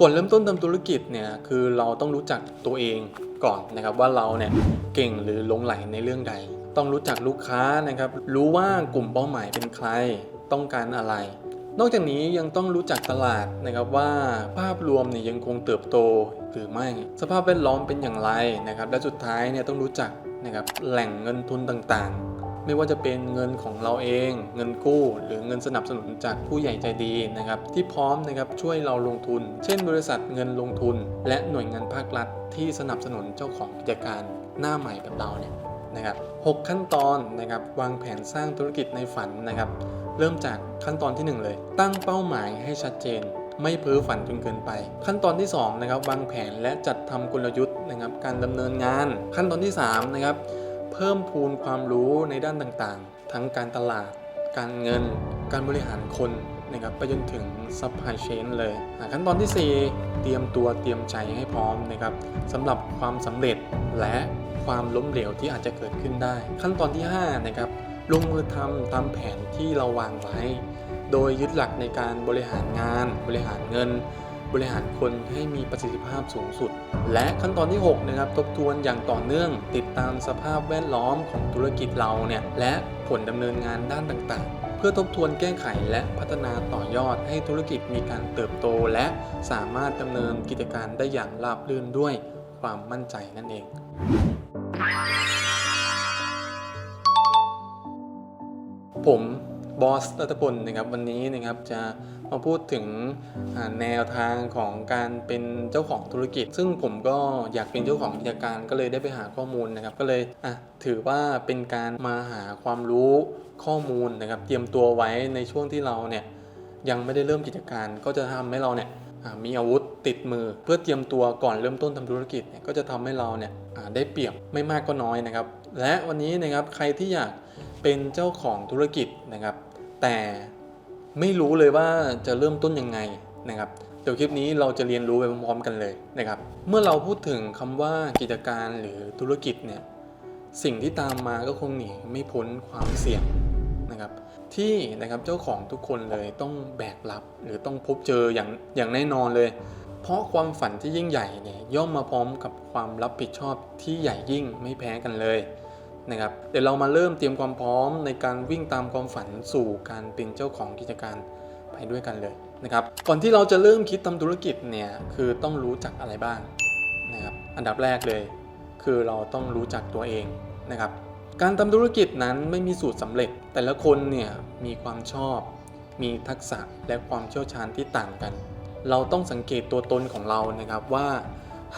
ก่อนเริ่มต้นทำธุรกิจเนี่ยคือเราต้องรู้จักตัวเองก่อนนะครับว่าเราเนี่ยเก่งหรือลงไหลในเรื่องใด ต้องรู้จักลูกค้านะครับ รู้ว่ากลุ่มเป้าหมายเป็นใครต้องการอะไร นอกจากนี้ยังต้องรู้จักตลาดนะครับว่าภาพรวมเนี่ยยังคงเติบโตหรือไม่ สภาพแวดล้อมเป็นอย่างไรนะครับ และสุดท้ายเนี่ยต้องรู้จักนะครับแหล่งเงินทุนต่างๆ ไม่ว่าจะเป็นเงินของเราเอง เงินกู้ หรือเงินสนับสนุนจากผู้ใหญ่ใจดีนะครับที่พร้อมนะครับช่วยเราลงทุน เช่น บริษัทเงินลงทุน และหน่วยงานภาครัฐ ที่สนับสนุนเจ้าของกิจการหน้าใหม่แบบเราเนี่ยนะครับหกขั้นตอนนะครับวางแผนสร้างธุรกิจในฝันนะครับ เริ่มจากขั้นตอนที่ 1 เลย ตั้งเป้าหมายให้ชัดเจน ไม่เพ้อฝันจนเกินไป ขั้นตอนที่2นะครับวางแผนและจัดทำกลยุทธ์นะครับการดำเนินงาน ขั้นตอนที่3นะครับ เพิ่มพูนความรู้ในด้านต่างๆ ทั้งการตลาด การเงิน การบริหารคนนะครับไปจนถึง supply chain เลยขั้นตอนที่ 4 เตรียมตัวเตรียมใจให้พร้อมนะครับสำหรับความสำเร็จและความล้มเหลวที่อาจจะเกิดขึ้นได้ ขั้นตอนที่5นะครับลงมือทำตามแผนที่เราวางไว้ โดยยึดหลักในการบริหารงาน บริหารเงิน บริหารคนให้มีประสิทธิภาพสูงสุด และขั้นตอนที่6นะครับทบทวนอย่างต่อเนื่อง ติดตามสภาพแวดล้อมของธุรกิจเราเนี่ยและผลดำเนินงานด้านต่างๆ เพื่อทบทวนแก้ไขและพัฒนาต่อยอดให้ธุรกิจมีการเติบโต และสามารถดำเนินกิจการได้อย่างราบรื่นด้วยความมั่นใจนั่นเองผม บอสรัตพลนะครับวันนี้นะครับจะมาพูดถึงแนวทางของการเป็นเจ้าของธุรกิจ ซึ่งผมก็อยากเป็นเจ้าของกิจการก็เลยได้ไปหาข้อมูลนะครับ ก็เลยอะถือว่าเป็นการมาหาความรู้ข้อมูลนะครับ เตรียมตัวไว้ในช่วงที่เราเนี่ยยังไม่ได้เริ่มกิจการ ก็จะทำให้เราเนี่ยมีอาวุธติดมือ เพื่อเตรียมตัวก่อนเริ่มต้นทำธุรกิจเนี่ยก็จะทำให้เราเนี่ยได้เปรียบไม่มากก็น้อยนะครับ และวันนี้นะครับใครที่อยาก เป็นเจ้าของธุรกิจนะครับ แต่ไม่รู้เลยว่าจะเริ่มต้นยังไงนะครับเดี๋ยวคลิปนี้เราจะเรียนรู้ไปพร้อมๆกันเลยนะครับ เมื่อเราพูดถึงคำว่ากิจการหรือธุรกิจเนี่ยสิ่งที่ตามมาก็คงหนีไม่พ้นความเสี่ยงนะครับ ที่นะครับเจ้าของทุกคนเลยต้องแบกรับหรือต้องพบเจออย่างอย่างแน่นอนเลย เพราะความฝันที่ยิ่งใหญ่เนี่ยย่อมมาพร้อมกับความรับผิดชอบที่ใหญ่ยิ่งไม่แพ้กันเลย นะครับเดี๋ยวเรามาเริ่มเตรียมความพร้อมในการวิ่งตามความฝันสู่การเป็นเจ้าของกิจการไปด้วยกันเลยนะครับก่อนที่เราจะเริ่มคิดทำธุรกิจเนี่ยคือต้องรู้จักอะไรบ้างนะครับอันดับแรกเลย คือเราต้องรู้จักตัวเองนะครับการทำธุรกิจนั้นไม่มีสูตรสำเร็จ แต่ละคนเนี่ยมีความชอบ มีทักษะและความเชี่ยวชาญที่ต่างกัน เราต้องสังเกตตัวตนของเรานะครับว่า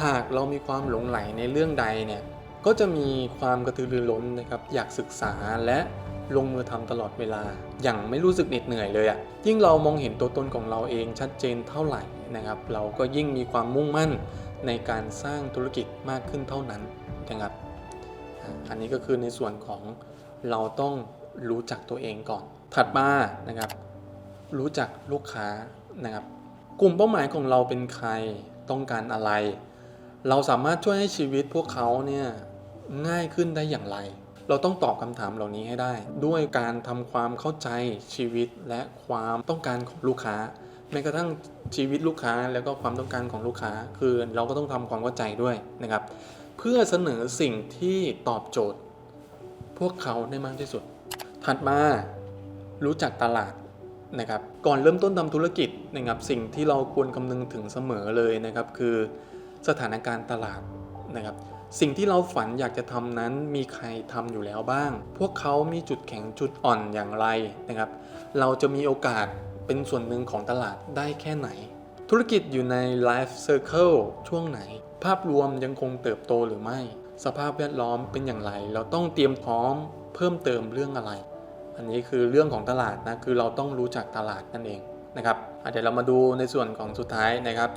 หากเรามีความหลงไหลในเรื่องใดเนี่ย ก็จะมีความกระตือรือร้นนะครับ อยากศึกษาและลงมือทำตลอดเวลา อย่างไม่รู้สึกเหน็ดเหนื่อยเลยอะ่ะ ยิ่งเรามองเห็นตัวตนของเราเองชัดเจนเท่าไหร่นะครับ เราก็ยิ่งมีความมุ่งมั่นในการสร้างธุรกิจมากขึ้นเท่านั้นนะครับ อันนี้ก็คือในส่วนของเราต้องรู้จักตัวเองก่อน ถัดมานะครับ รู้จักลูกค้านะครับ กลุ่มเป้าหมายของเราเป็นใครต้องการอะไร เราสามารถช่วยให้ชีวิตพวกเขาเนี่ย ง่ายขึ้นได้อย่างไร เราต้องตอบคำถามเหล่านี้ให้ได้ ด้วยการทำความเข้าใจชีวิตและความต้องการของลูกค้าแม้กระทั่งชีวิตลูกค้าแล้วก็ความต้องการของลูกค้า คือเราก็ต้องทำความเข้าใจด้วยนะครับ เพื่อเสนอสิ่งที่ตอบโจทย์ พวกเขาได้มากที่สุด ถัดมารู้จักตลาดนะครับก่อนเริ่มต้นทำธุรกิจนะครับสิ่งที่เราควรคำนึงถึงเสมอเลยนะครับ คือสถานการณ์ตลาดนะครับ สิ่งที่เราฝันอยากจะทำนั้นมีใครทำอยู่แล้วบ้าง พวกเขามีจุดแข็งจุดอ่อนอย่างไรนะครับ เราจะมีโอกาสเป็นส่วนหนึ่งของตลาดได้แค่ไหน ธุรกิจอยู่ใน Life Circle ช่วงไหน ภาพรวมยังคงเติบโตหรือไม่ สภาพแวดล้อมเป็นอย่างไร เราต้องเตรียมพร้อมเพิ่มเติมเรื่องอะไร อันนี้คือเรื่องของตลาดนะ คือเราต้องรู้จักตลาดนั่นเองนะครับเดี๋ยวเรามาดูในส่วนของสุดท้ายนะครับ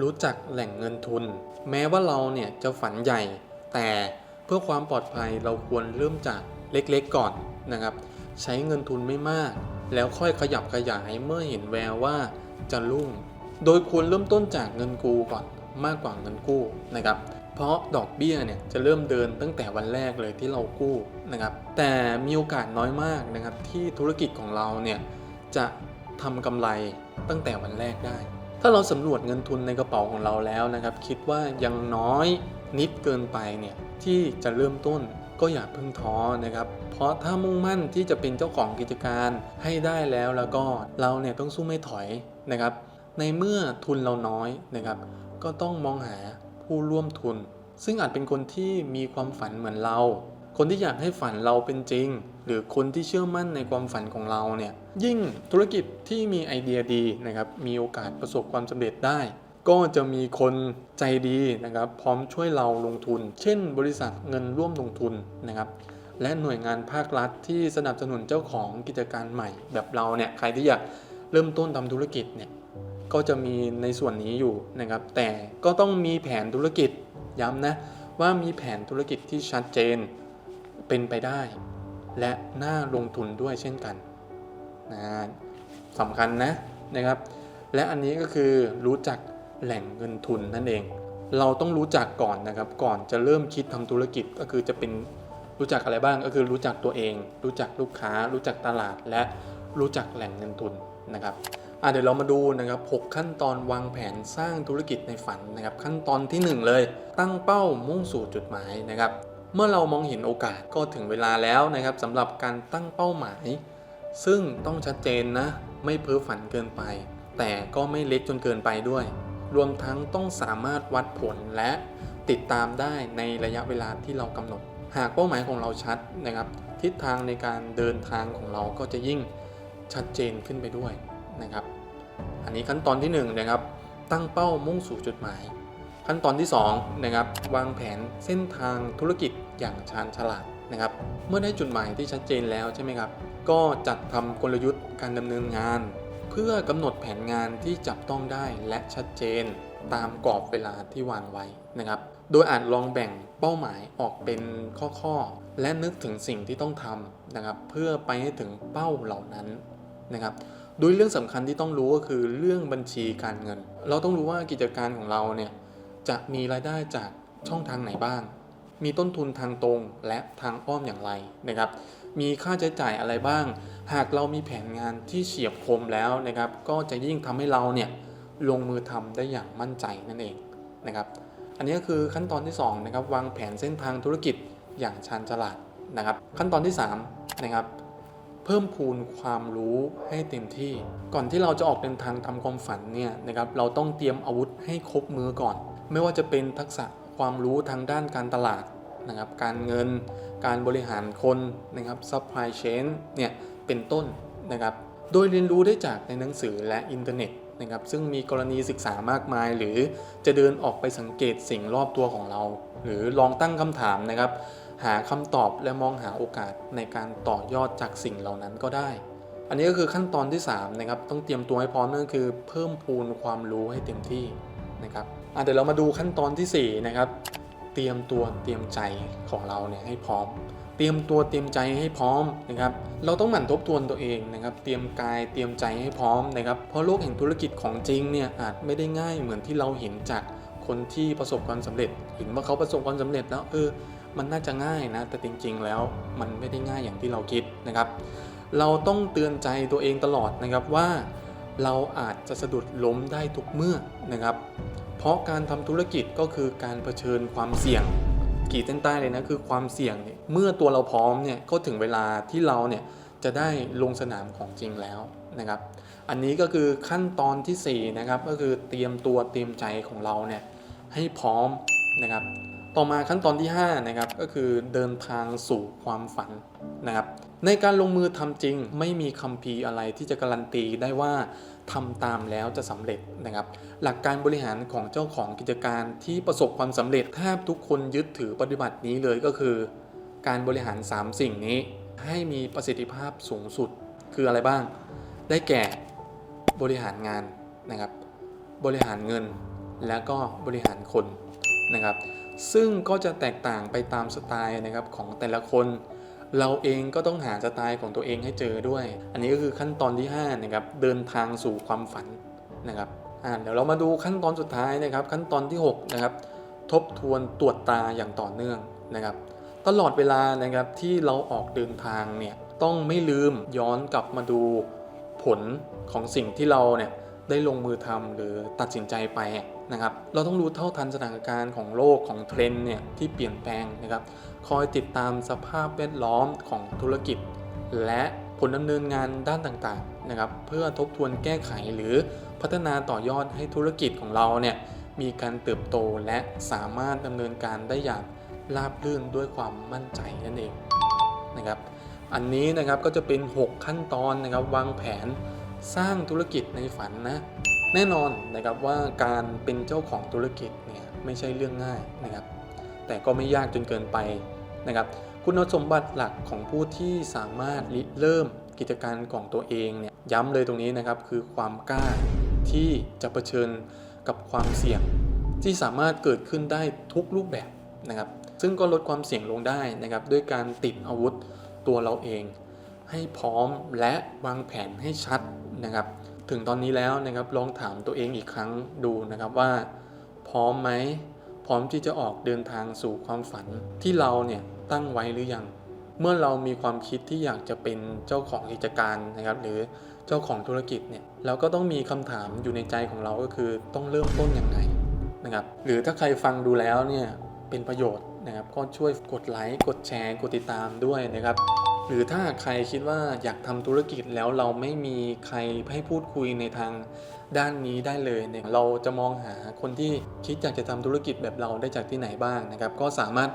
รู้จักแหล่งเงินทุน แม้ว่าเราเนี่ยจะฝันใหญ่ แต่เพื่อความปลอดภัยเราควรเริ่มจากเล็กๆก่อนนะครับ ใช้เงินทุนไม่มาก แล้วค่อยขยับขยายเมื่อเห็นแววว่าจะรุ่ง โดยควรเริ่มต้นจากเงินกู้ก่อนมากกว่าเงินกู้นะครับ เพราะดอกเบี้ยเนี่ยจะเริ่มเดินตั้งแต่วันแรกเลยที่เรากู้นะครับ แต่มีโอกาสน้อยมากนะครับที่ธุรกิจของเราเนี่ยจะทำกำไรตั้งแต่วันแรกได้ ถ้าเราสำรวจเงินทุนในกระเป๋าของเราแล้วนะครับ คิดว่ายังน้อยนิดเกินไปเนี่ยที่จะเริ่มต้นก็อย่าเพิ่งท้อนะครับ เพราะถ้ามุ่งมั่นที่จะเป็นเจ้าของกิจการให้ได้แล้วแล้วก็เราเนี่ยต้องสู้ไม่ถอยนะครับ ในเมื่อทุนเราน้อยนะครับ ก็ต้องมองหาผู้ร่วมทุน ซึ่งอาจเป็นคนที่มีความฝันเหมือนเรา คนที่อยากให้ฝันเราเป็นจริง หรือคนที่เชื่อมั่นในความฝันของเราเนี่ยยิ่งธุรกิจที่มีไอเดียดีนะครับมีโอกาสประสบความสำเร็จได้ ก็จะมีคนใจดีนะครับพร้อมช่วยเราลงทุน เช่น บริษัทเงินร่วมลงทุนนะครับและหน่วยงานภาครัฐที่สนับสนุนเจ้าของกิจการใหม่ แบบเราเนี่ยใครที่อยากเริ่มต้นทำธุรกิจเนี่ยก็จะมีในส่วนนี้อยู่นะครับ แต่ก็ต้องมีแผนธุรกิจย้ำนะว่ามีแผนธุรกิจที่ชัดเจน เป็นไปได้ และน่าลงทุนด้วยเช่นกันนะสำคัญนะนะครับ และอันนี้ก็คือรู้จักแหล่งเงินทุนนั่นเอง เราต้องรู้จักก่อนนะครับ ก่อนจะเริ่มคิดทำธุรกิจก็คือจะเป็นรู้จักอะไรบ้างก็คือรู้จักตัวเอง รู้จักลูกค้า รู้จักตลาดและรู้จักแหล่งเงินทุนนะครับเดี๋ยวเรามาดูนะครับ 6 ขั้นตอนวางแผนสร้างธุรกิจในฝันนะครับ ขั้นตอนที่ 1 เลย ตั้งเป้ามุ่งสู่จุดหมายนะครับ เมื่อเรามองเห็นโอกาสก็ถึงเวลาแล้วนะครับสำหรับการตั้งเป้าหมาย ซึ่งต้องชัดเจนนะ ไม่เพ้อฝันเกินไป แต่ก็ไม่เล็กจนเกินไปด้วย รวมทั้งต้องสามารถวัดผลและติดตามได้ในระยะเวลาที่เรากำหนด หากเป้าหมายของเราชัดนะครับ ทิศทางในการเดินทางของเราก็จะยิ่งชัดเจนขึ้นไปด้วยนะครับ อันนี้ขั้นตอนที่1นะครับ ตั้งเป้ามุ่งสู่จุดหมาย ขั้นตอนที่2นะครับวางแผนเส้นทางธุรกิจอย่างชาญฉลาดนะครับ เมื่อได้จุดหมายที่ชัดเจนแล้วใช่ไหมครับ ก็จัดทำกลยุทธ์การดำเนินงาน เพื่อกำหนดแผนงานที่จับต้องได้และชัดเจน ตามกรอบเวลาที่วางไว้นะครับ โดยอาจลองแบ่งเป้าหมายออกเป็นข้อๆ และนึกถึงสิ่งที่ต้องทำนะครับ เพื่อไปให้ถึงเป้าเหล่านั้นนะครับโดยเรื่องสำคัญที่ต้องรู้ก็คือเรื่องบัญชีการเงิน เราต้องรู้ว่ากิจการของเราเนี่ย จะมีรายได้จากช่องทางไหนบ้าง มีต้นทุนทางตรงและทางอ้อมอย่างไรนะครับ มีค่าใช้จ่ายอะไรบ้าง หากเรามีแผนงานที่เฉียบคมแล้วนะครับ ก็จะยิ่งทำให้เราเนี่ยลงมือทำได้อย่างมั่นใจนั่นเองนะครับ อันนี้ก็คือขั้นตอนที่2นะครับวางแผนเส้นทางธุรกิจอย่างชาญฉลาดนะครับ ขั้นตอนที่3นะครับเพิ่มพูนความรู้ให้เต็มที่ ก่อนที่เราจะออกเดินทางทำความฝันเนี่ยนะครับเราต้องเตรียมอาวุธให้ครบมือก่อน ไม่ว่าจะเป็นทักษะความรู้ทางด้านการตลาดนะครับการเงินการบริหารคนนะครับ supply chain เนี่ยเป็นต้นนะครับโดยเรียนรู้ได้จากในหนังสือและอินเทอร์เน็ตนะครับซึ่งมีกรณีศึกษามากมาย หรือจะเดินออกไปสังเกตสิ่งรอบตัวของเรา หรือลองตั้งคำถามนะครับ หาคำตอบและมองหาโอกาสในการต่อยอดจากสิ่งเหล่านั้นก็ได้ อันนี้ก็คือขั้นตอนที่3นะครับต้องเตรียมตัวให้พร้อมนั่นคือ เพิ่มพูนความรู้ให้เต็มที่นะครับ เดี๋ยวเรามาดูขั้นตอนทีสี่4นะครับ เตรียมตัวเตรียมใจของเราเนี่ยให้พร้อม เตรียมตัวเตรียมใจให้พร้อมนะครับ เราต้องหมั่นทบทวนตัวเองนะครับ เตรียมกายเตรียมใจให้พร้อมนะครับ เพราะโลกแห่งธุรกิจของจริงเนี่ยอาจไม่ได้ง่ายเหมือนที่เราเห็นจากคนที่ประสบความสำเร็จ เห็นว่าเขาประสบความสำเร็จแล้วเออ มันน่าจะง่ายนะ แต่จริง ๆ แล้วมันไม่ได้ง่ายอย่างที่เราคิดนะครับ เราต้องเตือนใจตัวเองตลอดนะครับว่า เราอาจจะสะดุดล้มได้ทุกเมื่อนะครับ เพราะการทำธุรกิจก็คือการเผชิญความเสี่ยงขีดเส้นใต้เลยนะคือความเสี่ยงเนี่ยเมื่อตัวเราพร้อมเนี่ยก็ถึงเวลาที่เราเนี่ยจะได้ลงสนามของจริงแล้วนะครับอันนี้ก็คือขั้นตอนที่4นะครับก็คือเตรียมตัวเตรียมใจของเราเนี่ยให้พร้อมนะครับต่อมาขั้นตอนที่5นะครับก็คือเดินทางสู่ความฝันนะครับ ในการลงมือทำจริงไม่มีคัมภีร์อะไรที่จะการันตีได้ว่าทำตามแล้วจะสำเร็จนะครับ หลักการบริหารของเจ้าของกิจการที่ประสบความสำเร็จแทบทุกคนยึดถือปฏิบัตินี้เลยก็คือ การบริหาร 3 สิ่งนี้ ให้มีประสิทธิภาพสูงสุดคืออะไรบ้าง ได้แก่บริหารงานนะครับ บริหารเงินแล้วก็บริหารคนนะครับ ซึ่งก็จะแตกต่างไปตามสไตล์นะครับของแต่ละคน เราเองก็ต้องหาสไตล์ของตัวเองให้เจอด้วย อันนี้ก็คือขั้นตอนที่5นะครับเดินทางสู่ความฝันนะครับอ่าเดี๋ยวเรามาดูขั้นตอนสุดท้ายนะครับ ขั้นตอนที่6นะครับทบทวนตรวจตาอย่างต่อเนื่องนะครับ ตลอดเวลานะครับที่เราออกเดินทางเนี่ยต้องไม่ลืมย้อนกลับมาดูผลของสิ่งที่เราเนี่ยได้ลงมือทำหรือตัดสินใจไป นะครับ เราต้องรู้เท่าทันสถานการณ์ของโลกของเทรนด์เนี่ยที่เปลี่ยนแปลงนะครับ คอยติดตามสภาพแวดล้อมของธุรกิจ และผลดำเนินงานด้านต่างๆนะครับ เพื่อทบทวนแก้ไขหรือพัฒนาต่อยอดให้ธุรกิจของเราเนี่ยมีการเติบโตและสามารถดำเนินการได้อย่างราบรื่นด้วยความมั่นใจนั่นเองนะครับ อันนี้นะครับก็จะเป็น 6 ขั้นตอนนะครับวางแผนสร้างธุรกิจในฝันนะ แน่นอนนะครับว่าการเป็นเจ้าของธุรกิจเนี่ยไม่ใช่เรื่องง่ายนะครับ แต่ก็ไม่ยากจนเกินไปนะครับ คุณสมบัติหลักของผู้ที่สามารถริเริ่มกิจการของตัวเองเนี่ยย้ำเลยตรงนี้นะครับคือความกล้าที่จะเผชิญกับความเสี่ยง ที่สามารถเกิดขึ้นได้ทุกรูปแบบนะครับ ซึ่งก็ลดความเสี่ยงลงได้นะครับ ด้วยการติดอาวุธตัวเราเอง ให้พร้อมและวางแผนให้ชัดนะครับ ถึงตอนนี้แล้วนะครับลองถามตัวเองอีกครั้งดูนะครับว่า พร้อมไหมพร้อมที่จะออกเดินทางสู่ความฝันที่เราเนี่ยตั้งไว้หรือยัง เมื่อเรามีความคิดที่อยากจะเป็นเจ้าของกิจการนะครับ หรือเจ้าของธุรกิจเนี่ยเราก็ต้องมีคำถามอยู่ในใจของเราก็คือต้องเริ่มต้นยังไงนะครับ หรือถ้าใครฟังดูแล้วเนี่ยเป็นประโยชน์นะครับก็ช่วยกดไลค์กดแชร์กดติดตามด้วยนะครับ หรือถ้าใครคิดว่าอยากทำธุรกิจแล้วเราไม่มีใครให้พูดคุยในทางด้านนี้ได้เลยเนี่ยเราจะมองหาคนที่คิดอยากจะทำธุรกิจแบบเราได้จากที่ไหนบ้างนะครับ ก็สามารถ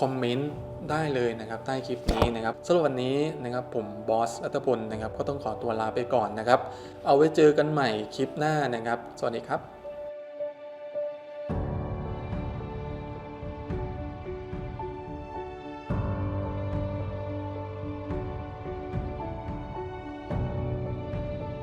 คอมเมนต์ได้เลยนะครับใต้คลิปนี้นะครับสำหรับวันนี้นะครับผมบอสอัตพลนะครับก็ต้องขอตัวลาไปก่อนนะครับ เอาไว้เจอกันใหม่คลิปหน้านะครับ สวัสดีครับ